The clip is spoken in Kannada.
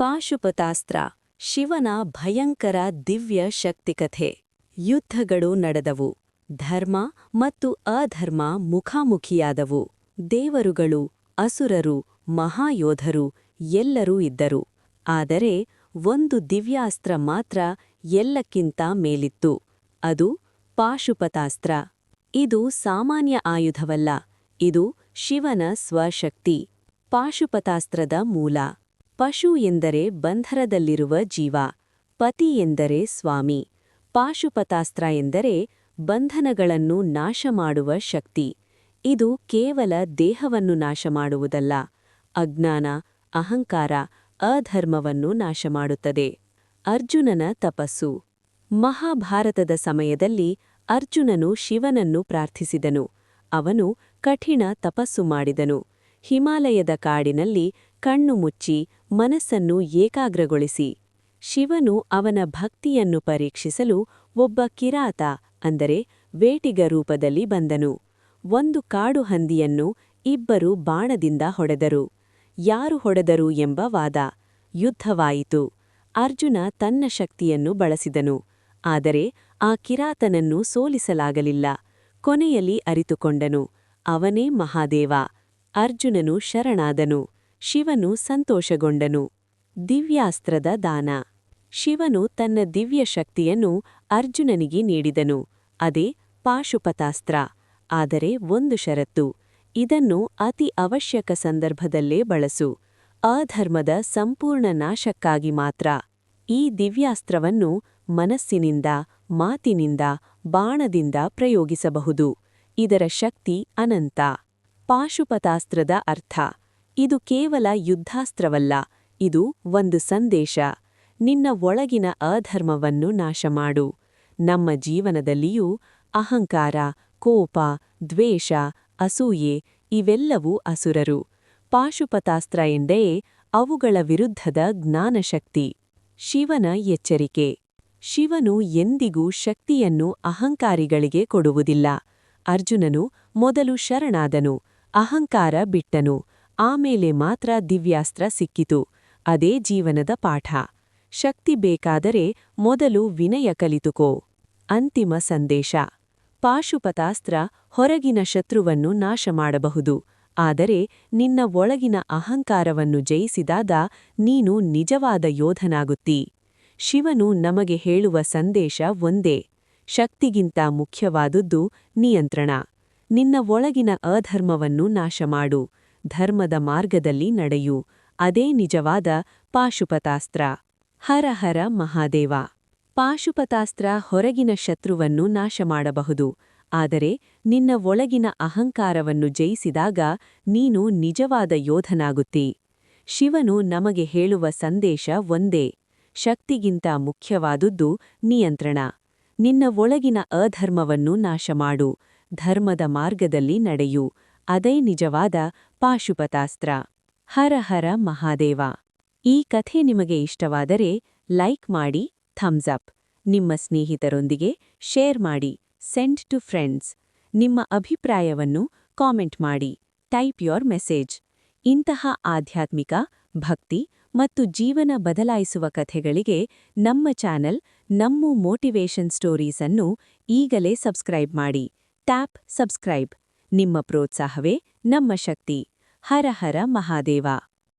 ಪಾಶುಪತಾಸ್ತ್ರ, ಶಿವನ ಭಯಂಕರ ದಿವ್ಯ ಶಕ್ತಿಕಥೆ, ಯುದ್ಧಗಳು ನಡೆದವು, ಧರ್ಮ ಮತ್ತು ಅಧರ್ಮ ಮುಖಾಮುಖಿಯಾದವು, ದೇವರುಗಳು, ಅಸುರರು, ಮಹಾಯೋಧರು ಎಲ್ಲರೂ ಇದ್ದರು, ಆದರೆ ಒಂದು ದಿವ್ಯಾಸ್ತ್ರ ಮಾತ್ರ ಎಲ್ಲಕ್ಕಿಂತ ಮೇಲಿತ್ತು, ಅದು ಪಾಶುಪತಾಸ್ತ್ರ. ಇದು ಸಾಮಾನ್ಯ ಆಯುಧವಲ್ಲ, ಇದು ಶಿವನ ಸ್ವಶಕ್ತಿ, ಪಾಶುಪತಾಸ್ತ್ರದ ಮೂಲ. ಪಶು ಎಂದರೆ ಬಂಧರದಲ್ಲಿರುವ ಜೀವ, ಪತಿ ಎಂದರೆ ಸ್ವಾಮಿ, ಪಾಶುಪತಾಸ್ತ್ರ ಎಂದರೆ ಬಂಧನಗಳನ್ನು ನಾಶ ಮಾಡುವ ಶಕ್ತಿ. ಇದು ಕೇವಲ ದೇಹವನ್ನು ನಾಶ ಮಾಡುವುದಲ್ಲ ಅಜ್ಞಾನ, ಅಹಂಕಾರ, ಅಧರ್ಮವನ್ನು ನಾಶ ಮಾಡುತ್ತದೆ ಅರ್ಜುನನ ತಪಸ್ಸು. ಮಹಾಭಾರತದ ಸಮಯದಲ್ಲಿ ಅರ್ಜುನನು ಶಿವನನ್ನು ಪ್ರಾರ್ಥಿಸಿದನು, ಅವನು ಕಠಿಣ ತಪಸ್ಸು ಮಾಡಿದನು. ಹಿಮಾಲಯದ ಕಾಡಿನಲ್ಲಿ ಕಣ್ಣು ಮುಚ್ಚಿ ಮನಸ್ಸನ್ನು ಏಕಾಗ್ರಗೊಳಿಸಿ. ಶಿವನು ಅವನ ಭಕ್ತಿಯನ್ನು ಪರೀಕ್ಷಿಸಲು ಒಬ್ಬ ಕಿರಾತ, ಅಂದರೆ ವೇಟಿಗ ರೂಪದಲ್ಲಿ ಬಂದನು. ಒಂದು ಕಾಡು ಹಂದಿಯನ್ನು ಇಬ್ಬರು ಬಾಣದಿಂದ ಹೊಡೆದರು. ಯಾರು ಹೊಡೆದರು ಎಂಬ ವಾದ. ಯುದ್ಧವಾಯಿತು. ಅರ್ಜುನ ತನ್ನ ಶಕ್ತಿಯನ್ನು ಬಳಸಿದನು. ಆದರೆ ಆ ಕಿರಾತನನ್ನು ಸೋಲಿಸಲಾಗಲಿಲ್ಲ. ಕೊನೆಯಲ್ಲಿ ಅರಿತುಕೊಂಡನು. ಅವನೇ ಮಹಾದೇವ. ಅರ್ಜುನನು ಶರಣಾದನು. ಶಿವನು ಸಂತೋಷಗೊಂಡನು. ದಿವ್ಯಾಸ್ತ್ರದ ದಾನ. ಶಿವನು ತನ್ನ ದಿವ್ಯ ಶಕ್ತಿಯನ್ನು ಅರ್ಜುನನಿಗೆ ನೀಡಿದನು. ಅದೇ ಪಾಶುಪತಾಸ್ತ್ರ. ಆದರೆ ಒಂದು ಷರತ್ತು. ಇದನ್ನು ಅತಿ ಅವಶ್ಯಕ ಸಂದರ್ಭದಲ್ಲೇ ಬಳಸು. ಅಧರ್ಮದ ಸಂಪೂರ್ಣ ನಾಶಕ್ಕಾಗಿ ಮಾತ್ರ. ಈ ದಿವ್ಯಾಸ್ತ್ರವನ್ನು ಮನಸ್ಸಿನಿಂದ, ಮಾತಿನಿಂದ, ಬಾಣದಿಂದ ಪ್ರಯೋಗಿಸಬಹುದು. ಇದರ ಶಕ್ತಿ ಅನಂತ. ಪಾಶುಪತಾಸ್ತ್ರದ ಅರ್ಥ. ಇದು ಕೇವಲ ಯುದ್ಧಾಸ್ತ್ರವಲ್ಲ, ಇದು ಒಂದು ಸಂದೇಶ. ನಿನ್ನ ಒಳಗಿನ ಅಧರ್ಮವನ್ನು ನಾಶಮಾಡು. ನಮ್ಮ ಜೀವನದಲ್ಲಿಯೂ ಅಹಂಕಾರ, ಕೋಪ, ದ್ವೇಷ, ಅಸೂಯೆ ಇವೆಲ್ಲವೂ ಅಸುರರು. ಪಾಶುಪತಾಸ್ತ್ರ ಎಂದೇ ಅವುಗಳ ವಿರುದ್ಧದ ಜ್ಞಾನಶಕ್ತಿ. ಶಿವನ ಎಚ್ಚರಿಕೆ. ಶಿವನು ಎಂದಿಗೂ ಶಕ್ತಿಯನ್ನು ಅಹಂಕಾರಿಗಳಿಗೆ ಕೊಡುವುದಿಲ್ಲ. ಅರ್ಜುನನು ಮೊದಲು ಶರಣಾದನು, ಅಹಂಕಾರ ಬಿಟ್ಟನು. ಆಮೇಲೆ ಮಾತ್ರ ದಿವ್ಯಾಸ್ತ್ರ ಸಿಕ್ಕಿತು. ಅದೇ ಜೀವನದ ಪಾಠ. ಶಕ್ತಿ ಬೇಕಾದರೆ ಮೊದಲು ವಿನಯ ಕಲಿತುಕೋ. ಅಂತಿಮ ಸಂದೇಶ. ಪಾಶುಪತಾಸ್ತ್ರ ಹೊರಗಿನ ಶತ್ರುವನ್ನು ನಾಶ ಮಾಡಬಹುದು. ಆದರೆ ನಿನ್ನ ಒಳಗಿನ ಅಹಂಕಾರವನ್ನು ಜಯಿಸಿದಾಗ ನೀನು ನಿಜವಾದ ಯೋಧನಾಗುತ್ತಿ. ಶಿವನು ನಮಗೆ ಹೇಳುವ ಸಂದೇಶ ಒಂದೇ. ಶಕ್ತಿಗಿಂತ ಮುಖ್ಯವಾದುದ್ದು ನಿಯಂತ್ರಣ. ನಿನ್ನ ಒಳಗಿನ ಅಧರ್ಮವನ್ನು ನಾಶ ಮಾಡು. ಧರ್ಮದ ಮಾರ್ಗದಲ್ಲಿ ನಡೆಯು. ಅದೇ ನಿಜವಾದ ಪಾಶುಪತಾಸ್ತ್ರ. ಹರ ಹರ ಮಹಾದೇವ. ಪಾಶುಪತಾಸ್ತ್ರ ಹೊರಗಿನ ಶತ್ರುವನ್ನು ನಾಶ ಮಾಡಬಹುದು ಆದರೆ ನಿನ್ನ ಒಳಗಿನ ಅಹಂಕಾರವನ್ನು ಜಯಿಸಿದಾಗ ನೀನು ನಿಜವಾದ ಯೋಧನಾಗುತ್ತಿ. ಶಿವನು ನಮಗೆ ಹೇಳುವ ಸಂದೇಶ ಒಂದೇ. ಶಕ್ತಿಗಿಂತ ಮುಖ್ಯವಾದುದ್ದು ನಿಯಂತ್ರಣ. ನಿನ್ನ ಒಳಗಿನ ಅಧರ್ಮವನ್ನು ನಾಶ ಮಾಡು ಧರ್ಮದ ಮಾರ್ಗದಲ್ಲಿ ನಡೆಯು. ಅದೇ ನಿಜವಾದ ಪಾಶುಪತಾಸ್ತ್ರ. ಹರ ಹರ ಮಹಾದೇವ. ಈ ಕಥೆ ನಿಮಗೆ ಇಷ್ಟವಾದರೆ ಲೈಕ್ ಮಾಡಿ, ಥಮ್ಸ್ ಅಪ್. ನಿಮ್ಮ ಸ್ನೇಹಿತರೊಂದಿಗೆ ಶೇರ್ ಮಾಡಿ, ಸೆಂಡ್ ಟು ಫ್ರೆಂಡ್ಸ್. ನಿಮ್ಮ ಅಭಿಪ್ರಾಯವನ್ನು ಕಾಮೆಂಟ್ ಮಾಡಿ, ಟೈಪ್ ಯೋರ್ ಮೆಸೇಜ್. ಇಂತಹ ಆಧ್ಯಾತ್ಮಿಕ, ಭಕ್ತಿ ಮತ್ತು ಜೀವನ ಬದಲಾಯಿಸುವ ಕಥೆಗಳಿಗೆ ನಮ್ಮ ಚಾನೆಲ್ ನಮ್ಮ ಮೋಟಿವೇಶನ್ ಸ್ಟೋರೀಸ್ ಅನ್ನು ಈಗಲೇ ಸಬ್ಸ್ಕ್ರೈಬ್ ಮಾಡಿ. Tap subscribe. ನಿಮ್ಮ ಪ್ರೋತ್ಸಾಹವೇ ನಮ್ಮ ಶಕ್ತಿ. ಹರ ಹರ ಮಹಾದೇವ.